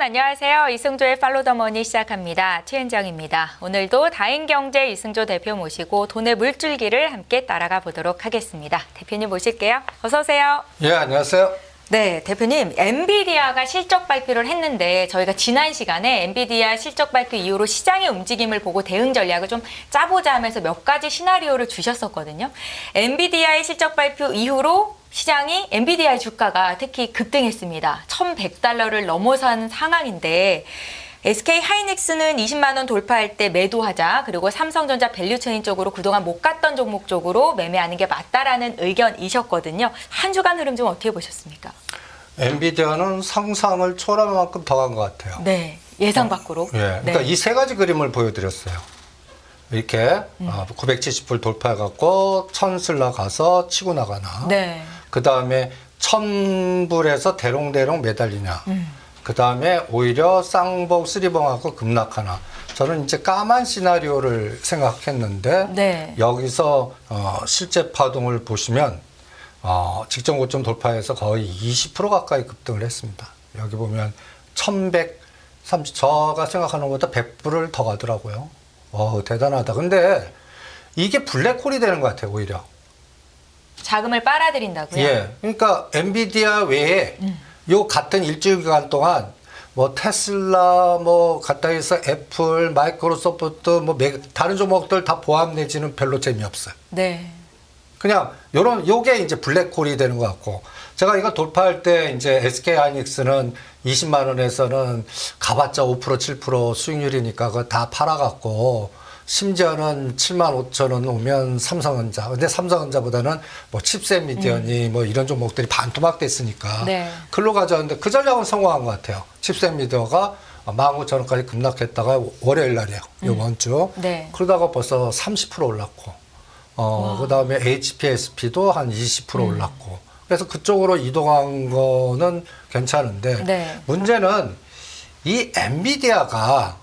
여러분 안녕하세요. 이승조의 팔로더머니 시작합니다. 최은정입니다. 오늘도 다인경제 이승조 대표 모시고 돈의 물줄기를 함께 따라가 보도록 하겠습니다. 대표님 모실게요. 어서 오세요. 예, 안녕하세요. 네, 대표님, 엔비디아가 실적 발표를 했는데 저희가 지난 시간에 엔비디아 실적 발표 이후로 시장의 움직임을 보고 대응 전략을 좀 짜보자 하면서 몇 가지 시나리오를 주셨었거든요. 엔비디아의 실적 발표 이후로 시장이 엔비디아의 주가가 특히 급등했습니다. 1,100달러를 넘어선 상황인데 SK 하이닉스는 20만 원 돌파할 때 매도하자 그리고 삼성전자 밸류체인 쪽으로 그동안 못 갔던 종목 쪽으로 매매하는 게 맞다라는 의견이셨거든요. 한 주간 흐름 좀 어떻게 보셨습니까? 엔비디아는 상상을 초월한 만큼 더 간 것 같아요. 네, 예상 밖으로. 예, 그러니까 네. 이세 가지 그림을 보여드렸어요. 이렇게 음. 어, 970불 돌파해갖고 천슬라 가서 치고 나가나. 네. 그 다음에 천불에서 대롱대롱 매달리냐. 음. 그 다음에 오히려 쌍봉 쓰리봉하고 급락하나. 저는 이제 까만 시나리오를 생각했는데 네. 여기서 어, 실제 파동을 보시면 어, 직전 고점 돌파해서 거의 20% 가까이 급등을 했습니다. 여기 보면 1130 저가 생각하는 것보다 100불을 더 가더라고요. 어, 대단하다. 근데 이게 블랙홀이 되는 것 같아요, 오히려. 자금을 빨아들인다고요? 예. 그러니까 엔비디아 외에 요 같은 일주일 기간 동안 뭐 테슬라 뭐 갔다 해서 애플, 마이크로소프트 뭐 매- 다른 종목들 다 포함되지는 별로 재미없어요. 네. 그냥 요런 요게 이제 블랙홀이 되는 것 같고 제가 이거 돌파할 때 이제 SK 하이닉스는 20만 원에서는 가봤자 5% 7% 수익률이니까 그거 다 팔아갖고 심지어는 7만 5천 원 오면 삼성전자 근데 삼성전자보다는 뭐 칩셋 미디어니 뭐 이런 종목들이 반토막 됐으니까 네. 글로 가져왔는데 그 전략은 성공한 것 같아요 칩셋 미디어가 15,000원까지 급락했다가 월요일 날이에요 이번 주 네. 그러다가 벌써 30% 올랐고 어, 그 다음에 HPSP도 한 20% 올랐고. 그래서 그쪽으로 이동한 거는 괜찮은데, 네. 문제는 이 엔비디아가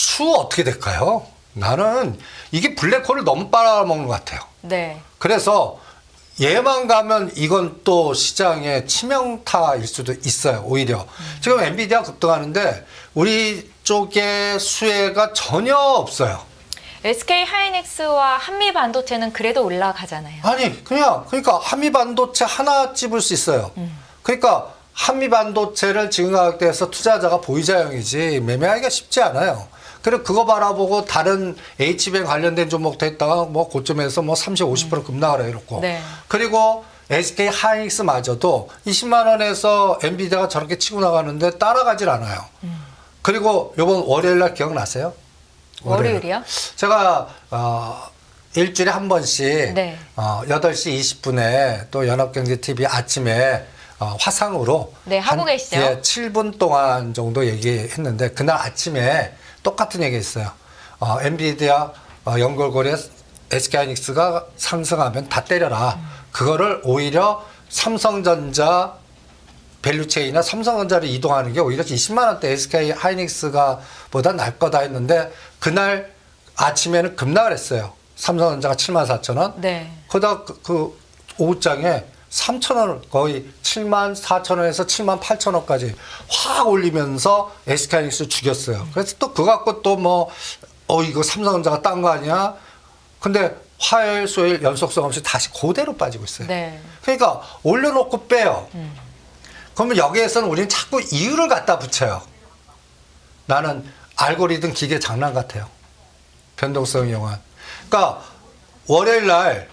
추후 어떻게 될까요? 나는 이게 블랙홀을 너무 빨아먹는 것 같아요. 네. 그래서 얘만 가면 이건 또 시장의 치명타일 수도 있어요, 오히려. 지금 엔비디아 급등하는데 우리 쪽에 수혜가 전혀 없어요. SK 하이닉스와 한미 반도체는 그래도 올라가잖아요. 아니 그냥 그러니까 한미 반도체 하나 찝을 수 있어요. 그러니까 한미 반도체를 지금 가격대에서 투자자가 보이자형이지 매매하기가 쉽지 않아요. 그리고 그거 바라보고 다른 H뱅 관련된 종목도 했다가 뭐 고점에서 뭐 30, 50% 급락을 해놓고 네. 그리고 SK 하이닉스마저도 20만 원에서 엔비디아가 저렇게 치고 나가는데 따라가질 않아요. 그리고 요번 월요일 날 기억나세요? 월요일. 월요일이요? 제가 어, 일주일에 한 번씩 네. 어, 8시 20분에 또 연합경제TV 아침에 어, 화상으로 네, 하고 한, 계시죠? 예, 7분 동안 정도 얘기했는데 그날 아침에 똑같은 얘기했어요. 어, 엔비디아 어, 연결고리 SK하이닉스가 상승하면 다 때려라. 그거를 오히려 삼성전자 밸류체이나 삼성전자를 이동하는 게 오히려 20만 원대 SK 하이닉스가 보다 날 거다 했는데 그날 아침에는 급락을 했어요. 삼성전자가 7만 4천 원. 네. 그러다 그, 그 오후장에 3천 원 거의 7만 4천 원에서 7만 8천 원까지 확 올리면서 SK 하이닉스 죽였어요. 그래서 또 그거 갖고 또 뭐 어 이거 삼성전자가 딴 거 아니야? 근데 화요일 수요일 연속성 없이 다시 그대로 빠지고 있어요. 네. 그러니까 올려놓고 빼요. 그러면 여기에서는 우리는 자꾸 이유를 갖다 붙여요. 나는 알고리즘 기계 장난 같아요. 변동성 이용한. 그러니까 월요일 날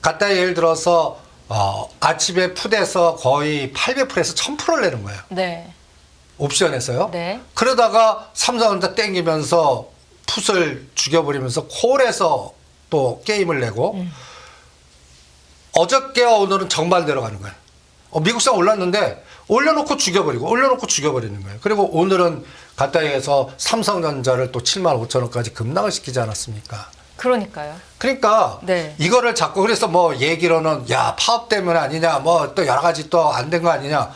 갖다 예를 들어서 어, 아침에 풋에서 거의 800%에서 1000%를 내는 거예요. 네. 옵션에서요. 네. 그러다가 삼성전자 땡기면서 풋을 죽여버리면서 콜에서 또 게임을 내고 어저께와 오늘은 정반대로 가는 거예요. 어, 미국산 올랐는데 올려놓고 죽여버리고 올려놓고 죽여버리는 거예요. 그리고 오늘은 가까이에서 삼성전자를 또 7만 5천 원까지 급락을 시키지 않았습니까? 그러니까요. 그러니까 네. 이거를 자꾸 그래서 뭐 얘기로는 야 파업 때문 아니냐 뭐 또 여러 가지 또 안 된 거 아니냐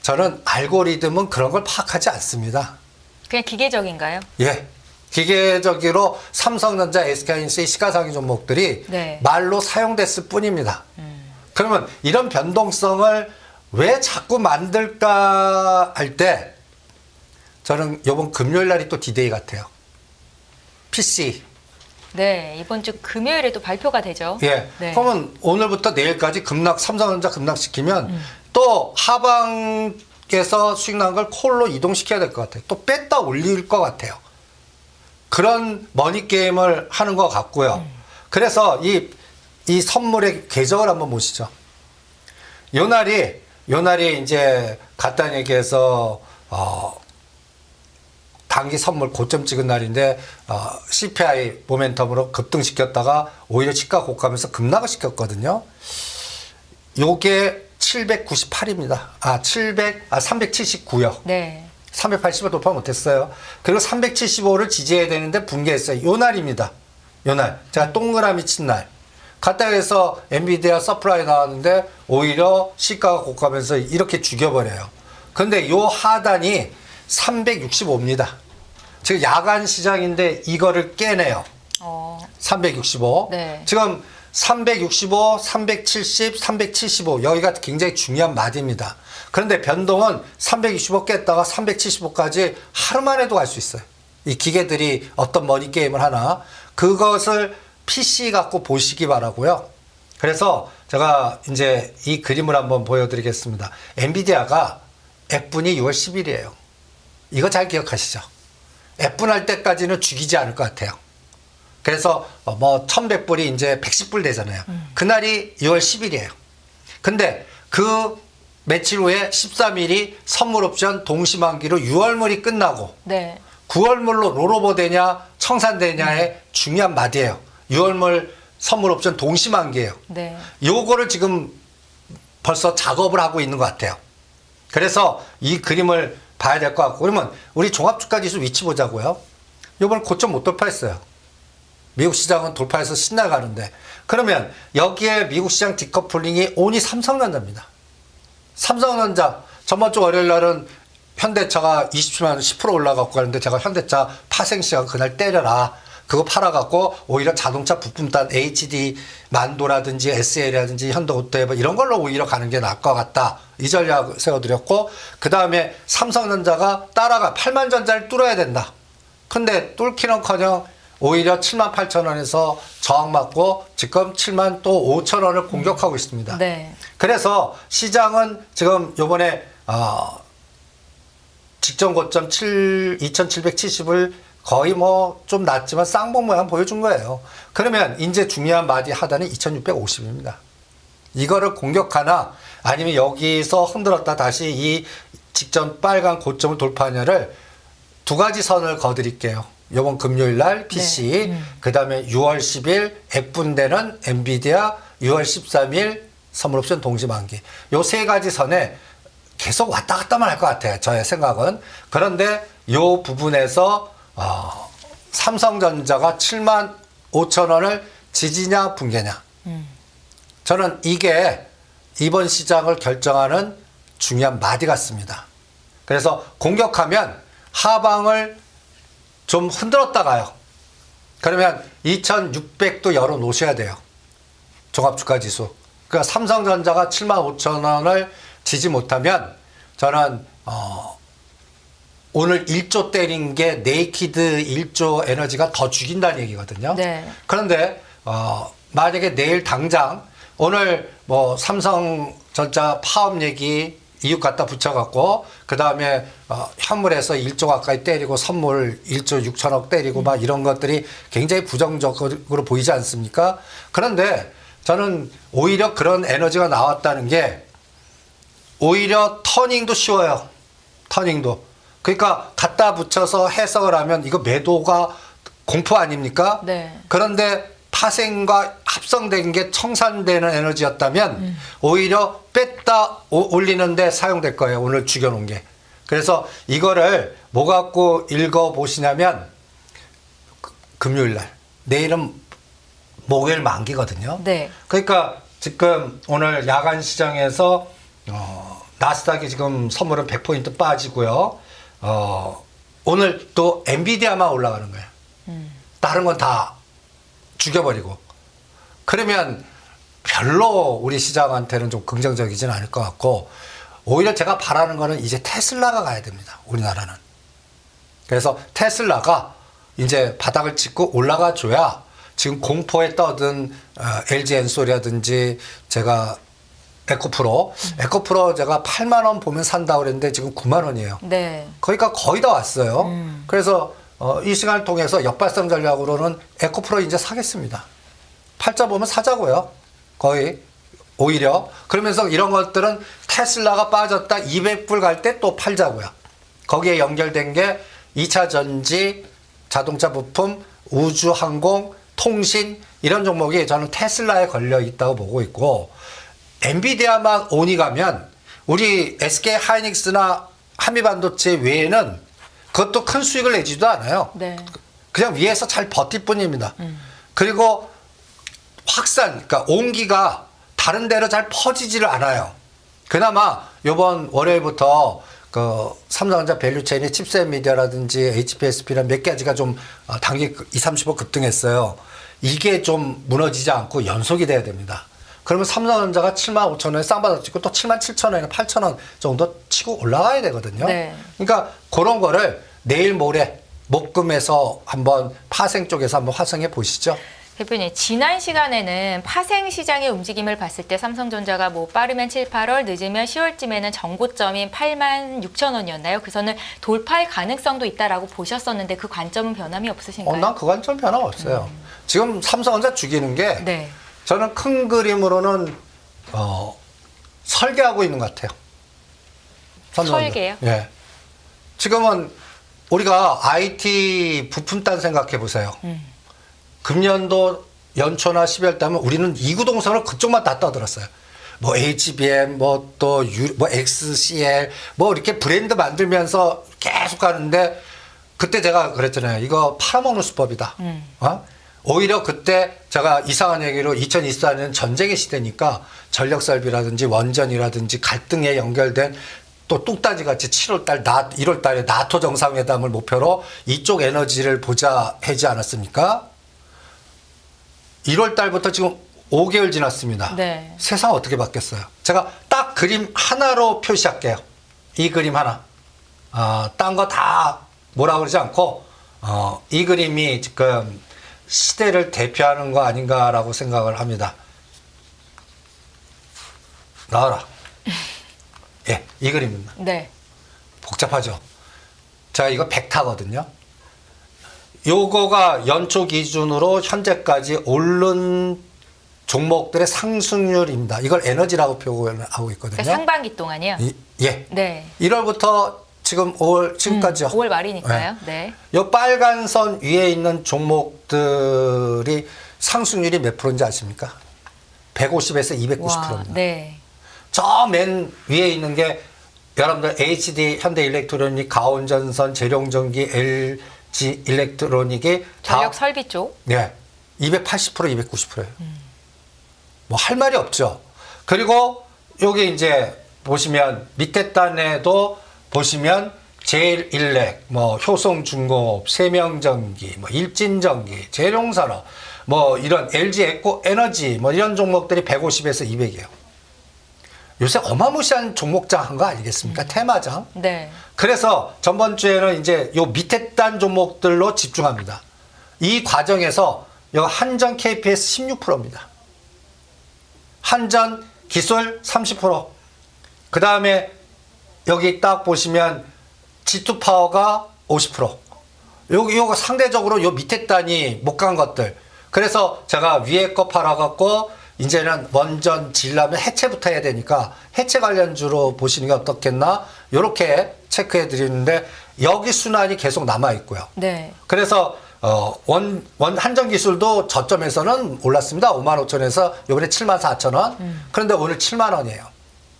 저는 알고리즘은 그런 걸 파악하지 않습니다. 그냥 기계적인가요? 예. 기계적으로 삼성전자, SK하이닉스의 시가상위 종목들이 네. 말로 사용됐을 뿐입니다. 그러면 이런 변동성을 왜 자꾸 만들까 할 때 저는 이번 금요일 날이 또 디데이 같아요. PC. 네, 이번 주 금요일에 또 발표가 되죠. 예. 네. 그러면 오늘부터 내일까지 급락 삼성전자 급락시키면 또 하방에서 수익 난 걸 콜로 이동시켜야 될 것 같아요. 또 뺐다 올릴 것 같아요. 그런 머니 게임을 하는 것 같고요. 그래서 이, 이 선물의 궤적을 한번 보시죠. 요 날이, 요 날이 이제 간단히 얘기해서, 어, 단기 선물 고점 찍은 날인데 어, CPI 모멘텀으로 급등시켰다가 오히려 시가 고가면서 급락을 시켰거든요. 요게 798입니다. 아, 700, 아, 379요. 네. 380을 돌파 못했어요. 그리고 375를 지지해야 되는데 붕괴했어요. 요 날입니다. 요 날. 제가 동그라미 친 날. 갔다 해서 엔비디아 서프라이 나왔는데 오히려 시가가 고가면서 이렇게 죽여버려요. 근데 요 하단이 365입니다. 지금 야간 시장인데 이거를 깨내요. 어, 365. 네. 지금 365, 370, 375 여기가 굉장히 중요한 마디입니다. 그런데 변동은 365 깼다가 375까지 하루만 해도 갈 수 있어요. 이 기계들이 어떤 머니 게임을 하나 그것을 PC 갖고 보시기 바라고요. 그래서 제가 이제 이 그림을 한번 보여드리겠습니다. 엔비디아가 F분이 6월 10일이에요. 이거 잘 기억하시죠? F분 할 때까지는 죽이지 않을 것 같아요. 그래서 어, 뭐 1100불이 이제 110불 되잖아요. 그날이 6월 10일이에요. 근데 그 며칠 후에 13일이 선물 옵션 동시만기로 6월물이 끝나고 네. 9월물로 롤오버 되냐 청산되냐의 중요한 마디예요. 6월물 선물 옵션 동시만기예요. 네. 요거를 지금 벌써 작업을 하고 있는 것 같아요. 그래서 이 그림을 봐야 될 것 같고 그러면 우리 종합주가지수 위치 보자고요. 요번 고점 못 돌파했어요. 미국 시장은 돌파해서 신나가는데 그러면 여기에 미국 시장 디커플링이 온이 삼성전자입니다. 삼성전자 전번 주 월요일 날은 현대차가 27만 원10% 올라갔고 가는데 제가 현대차 파생 시간 그날 때려라. 그거 팔아갖고 오히려 자동차 부품단 HD 만도라든지 SL이라든지 현대오토에버 이런 걸로 오히려 가는 게 나을 것 같다. 이 전략 세워드렸고 그 다음에 삼성전자가 따라가 8만 전자를 뚫어야 된다. 근데 뚫기는커녕 오히려 7만 8천 원에서 저항 맞고 지금 7만 또 5천 원을 공격하고 있습니다. 네. 그래서 시장은 지금 요번에 어, 직전 고점 7 2770을 거의 뭐 좀 낮지만 쌍봉 모양 보여준 거예요. 그러면 이제 중요한 마디 하단이 2650입니다. 이거를 공격하나 아니면 여기서 흔들었다 다시 이 직전 빨간 고점을 돌파하냐를 두 가지 선을 거드릴게요. 요번 금요일 날 PC, 네. 음. 그 다음에 6월 10일 F분대는 엔비디아, 6월 13일 선물옵션 동시 만기. 요 세 가지 선에 계속 왔다 갔다만 할 것 같아요. 저의 생각은. 그런데 요 부분에서 어, 삼성전자가 7만 5천 원을 지지냐 붕괴냐. 저는 이게 이번 시장을 결정하는 중요한 마디 같습니다. 그래서 공격하면 하방을 좀 흔들었다 가요. 그러면 2600도 열어 놓으셔야 돼요. 종합주가 지수. 그러니까 삼성전자가 7만 5천 원을 지지 못하면 저는 어 오늘 1조 때린 게 네이키드 1조 에너지가 더 죽인다는 얘기거든요. 네. 그런데 어 만약에 내일 당장 오늘 뭐 삼성전자 파업 얘기 이유 갖다 붙여갖고 그 다음에 어, 현물에서 1조 가까이 때리고 선물 1조 6천억 때리고 막 이런 것들이 굉장히 부정적으로 보이지 않습니까? 그런데 저는 오히려 그런 에너지가 나왔다는 게 오히려 터닝도 쉬워요. 터닝도. 그러니까 갖다 붙여서 해석을 하면 이거 매도가 공포 아닙니까? 네. 그런데 파생과 합성된 게 청산되는 에너지였다면 오히려 뺐다 오- 올리는데 사용될 거예요. 오늘 죽여놓은 게. 그래서 이거를 뭐 갖고 읽어 보시냐면 그- 금요일 날. 내일은 목요일 만기거든요. 네. 그러니까 지금 오늘 야간 시장에서 어, 나스닥이 지금 선물은 100포인트 빠지고요. 어, 오늘 또 엔비디아만 올라가는 거예요. 다른 건 다 죽여버리고. 그러면 별로 우리 시장한테는 좀 긍정적이진 않을 것 같고 오히려 제가 바라는 거는 이제 테슬라가 가야 됩니다. 우리나라는. 그래서 테슬라가 이제 바닥을 찍고 올라가 줘야 지금 공포에 떠든 어, LG 엔솔이라든지 제가 에코프로, 에코프로 제가 8만 원 보면 산다고 그랬는데 지금 9만 원이에요. 네. 거기가 거의 다 왔어요. 음. 그래서 어, 이 시간을 통해서 역발상 전략으로는 에코프로 이제 사겠습니다. 팔자 보면 사자고요. 거의 오히려 그러면서 이런 것들은 테슬라가 빠졌다 200불 갈 때 또 팔자고요. 거기에 연결된 게 2차 전지, 자동차 부품, 우주 항공, 통신 이런 종목이 저는 테슬라에 걸려 있다고 보고 있고 엔비디아만 온이 가면 우리 SK 하이닉스나 한미반도체 외에는 그것도 큰 수익을 내지도 않아요. 네. 그냥 위에서 잘 버틸 뿐입니다. 그리고 확산, 그러니까 온기가 다른 데로 잘 퍼지지를 않아요. 그나마 이번 월요일부터 그 삼성전자 밸류체인의 칩셋 미디어라든지 HPSP랑 몇 가지가 좀 어, 단기 2, 30% 급등했어요. 이게 좀 무너지지 않고 연속이 돼야 됩니다. 그러면 삼성전자가 7만 5천 원에 쌍바닥 찍고 또 7만 7천 원이나 8천 원 정도 치고 올라가야 되거든요. 네. 그러니까 그런 거를 내일 모레 목금에서 한번 파생 쪽에서 한번 화성해 보시죠. 대표님, 지난 시간에는 파생 시장의 움직임을 봤을 때 삼성전자가 뭐 빠르면 7, 8월, 늦으면 10월쯤에는 정고점인 8만 6천 원이었나요? 그래서는 돌파할 가능성도 있다라고 보셨었는데 그 관점은 변함이 없으신가요? 어, 난 그 관점 변화 없어요. 지금 삼성전자 죽이는 게 네. 저는 큰 그림으로는 어, 설계하고 있는 것 같아요. 삼성전자. 설계요? 예. 지금은 우리가 IT 부품단 생각해 보세요. 음. 금년도 연초나 12월 달면 우리는 이구동성을 그쪽만 다 떠들었어요. 뭐 HBM, 뭐 또 뭐 XCL, 뭐 이렇게 브랜드 만들면서 계속 가는데 그때 제가 그랬잖아요. 이거 팔아먹는 수법이다. 음. 어? 오히려 그때 제가 이상한 얘기로 2024년 전쟁의 시대니까 전력 설비라든지 원전이라든지 갈등에 연결된 또 뚝따지 같이 7월 달, 나, 1월 달에 나토 정상회담을 목표로 이쪽 에너지를 보자 하지 않았습니까? 1월 달부터 지금 5개월 지났습니다. 네. 세상 어떻게 바뀌었어요? 제가 딱 그림 하나로 표시할게요. 이 그림 하나. 어, 딴거 다 뭐라 그러지 않고, 어, 이 그림이 지금 시대를 대표하는 거 아닌가라고 생각을 합니다. 나와라. 예, 이 그림입니다. 네. 복잡하죠. 자, 이거 벡타거든요. 요거가 연초 기준으로 현재까지 오른 종목들의 상승률입니다. 이걸 에너지라고 표현하고 있거든요. 그러니까 상반기 동안이요? 이- 예. 네. 1월부터 지금 5월 지금까지요. 5월 말이니까요. 네. 요 빨간 선 위에 있는 종목들이 상승률이 몇 프로인지 아십니까? 150에서 290%입니다. 네. 저 맨 위에 있는 게 여러분들 HD 현대 일렉트로닉, 가온전선, 재룡전기, LG 일렉트로닉이 전력 다 설비 쪽. 네. 280% 290%예요. 뭐할 말이 없죠. 그리고 여기 이제 보시면 밑에 단에도 보시면 제일일렉, 뭐 효성중공업, 세명전기, 뭐 일진전기, 재룡산업, 뭐 이런 LG 에코 에너지 뭐 이런 종목들이 150에서 200이에요. 요새 어마무시한 종목장 한 거 아니겠습니까? 테마장. 네. 그래서 전번 주에는 이제 요 밑에 단 종목들로 집중합니다. 이 과정에서 요 한전 KPS 16%입니다. 한전 기술 30%. 그 다음에 여기 딱 보시면 G2 파워가 50%. 여기 요거 상대적으로 요 밑에 단이 못 간 것들. 그래서 제가 위에 거 팔아갖고 이제는 원전 질라면 해체부터 해야 되니까 해체 관련주로 보시는 게 어떻겠나 요렇게 체크해 드리는데 여기 순환이 계속 남아 있고요. 네. 그래서 어, 원, 원 한전 기술도 저점에서는 올랐습니다. 5만 5천에서 이번에 7만 4천 원. 그런데 오늘 7만 원이에요.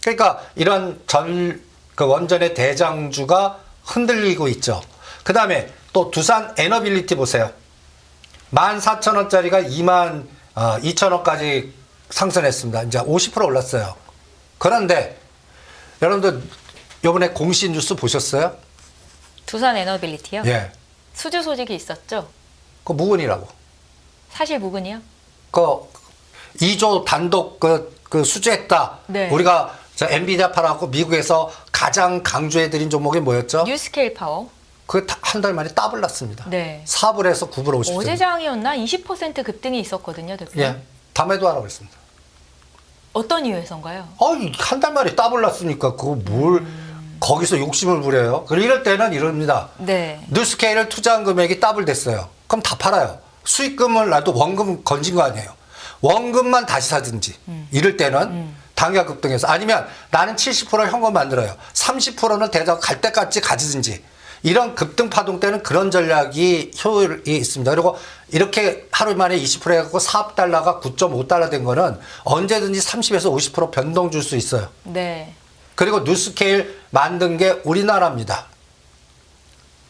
그러니까 이런 전, 그 원전의 대장주가 흔들리고 있죠. 그 다음에 또 두산 에너빌리티 보세요. 1만 4천 원짜리가 2만 어, 2천 원까지 상승했습니다. 이제 50% 올랐어요. 그런데 여러분들 요번에 공시 뉴스 보셨어요? 두산 에너빌리티요? 예. 수주 소식이 있었죠? 그 무근이라고. 사실 무근이요? 그 2조 단독 그, 그 수주했다. 네. 우리가 자, 엔비디아 팔아갖고 미국에서 가장 강조해드린 종목이 뭐였죠? 뉴스케일 파워. 그게 한달 만에 더블 났습니다. 네. 4불 에서 9불 50銭. 어제장이었나 20% 급등이 있었거든요, 대표님. 예. 다음에도 하라고 했습니다. 어떤 이유에선가요? 아니, 한 달 만에 더블 났으니까 그거 뭘 거기서 욕심을 부려요. 그리고 이럴 때는 이럽니다. 네. 뉴스케일을 투자한 금액이 더블 됐어요. 그럼 다 팔아요. 수익금을 놔도 원금 건진 거 아니에요. 원금만 다시 사든지. 이럴 때는 단기가 급등해서 아니면 나는 70% 현금 만들어요. 30%는 대자 갈 때까지 가지든지. 이런 급등 파동 때는 그런 전략이 효율이 있습니다. 그리고 이렇게 하루 만에 20% 해갖고 사업 달러가 9.5달러 된 거는 언제든지 30에서 50% 변동 줄 수 있어요. 네. 그리고 뉴스케일 만든 게 우리나라입니다.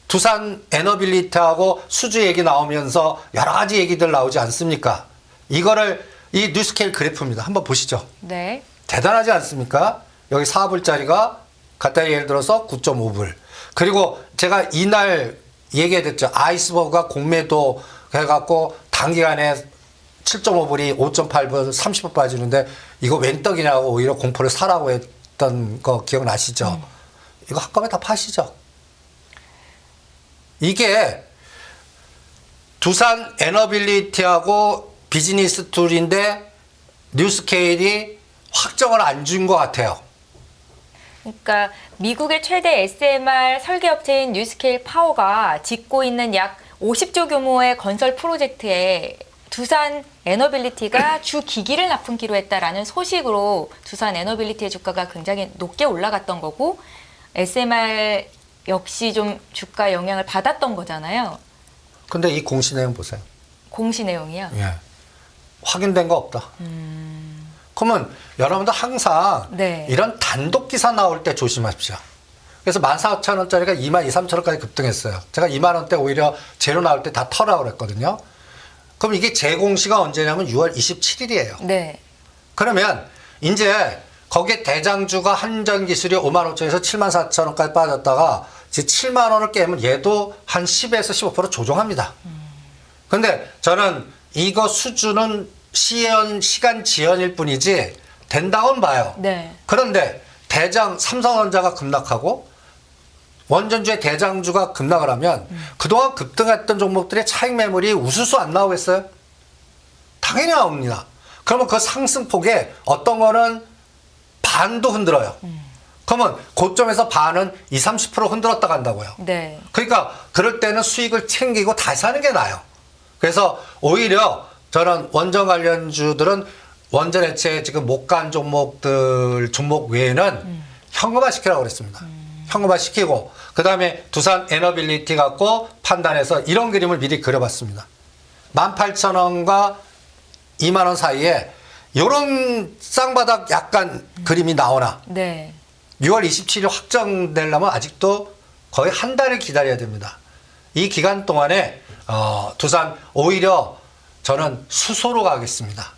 두산 에너빌리티하고 수주 얘기 나오면서 여러 가지 얘기들 나오지 않습니까? 이거를 이 뉴스케일 그래프입니다. 한번 보시죠. 네. 대단하지 않습니까? 여기 4불짜리가 갖다 예를 들어서 9.5불. 그리고 제가 이날 얘기했죠. 아이스버그가 공매도 해갖고 단기간에 7.5불이 5.8불, 30불 빠지는데 이거 웬 떡이냐고 오히려 공포를 사라고 했던 거 기억나시죠? 이거 한꺼번에 다 파시죠. 이게 두산 에너빌리티하고 비즈니스 툴인데 뉴스케일이 확정을 안 준 것 같아요. 그러니까 미국의 최대 SMR 설계 업체인 뉴스케일 파워가 짓고 있는 약 50조 규모의 건설 프로젝트에 두산 에너빌리티가 주 기기를 납품키로 했다라는 소식으로 두산 에너빌리티의 주가가 굉장히 높게 올라갔던 거고 SMR 역시 좀 주가 영향을 받았던 거잖아요. 근데 이 공시 내용 보세요. 공시 내용이요. 예. 확인된 거 없다. 그러면 여러분들 항상 네. 이런 단독 기사 나올 때 조심하십시오. 그래서 14,000원짜리가 2만 2, 3천원까지 급등했어요. 제가 2만 원대 오히려 제로 나올 때 다 털라고 그랬거든요. 그럼 이게 재공시가 언제냐면 6월 27일이에요. 네. 그러면 이제 거기에 대장주가 한전 기술이 5만 5천에서 7만 4천 원까지 빠졌다가 이제 7만 원을 깨면 얘도 한 10에서 15% 조정합니다. 근데 저는 이거 수준은 시연 시간 지연일 뿐이지 된다고는 봐요. 네. 그런데 대장 삼성전자가 급락하고 원전주의 대장주가 급락을 하면 그동안 급등했던 종목들의 차익 매물이 우수수 안 나오겠어요? 당연히 나옵니다. 그러면 그 상승폭에 어떤 거는 반도 흔들어요. 그러면 고점에서 반은 20, 30% 흔들었다 간다고요. 네. 그러니까 그럴 때는 수익을 챙기고 다시 사는 게 나아요. 그래서 오히려 저는 원전 관련주들은 원전 해체 지금 못 간 종목들 종목 외에는 현금화 시키라고 그랬습니다. 현금화 시키고 그다음에 두산 에너빌리티 갖고 판단해서 이런 그림을 미리 그려봤습니다. 18,000원과 2만 원 사이에 요런 쌍바닥 약간 그림이 나오나 네. 6월 27일 확정되려면 아직도 거의 한 달을 기다려야 됩니다. 이 기간 동안에 어, 두산 오히려 저는 수소로 가겠습니다.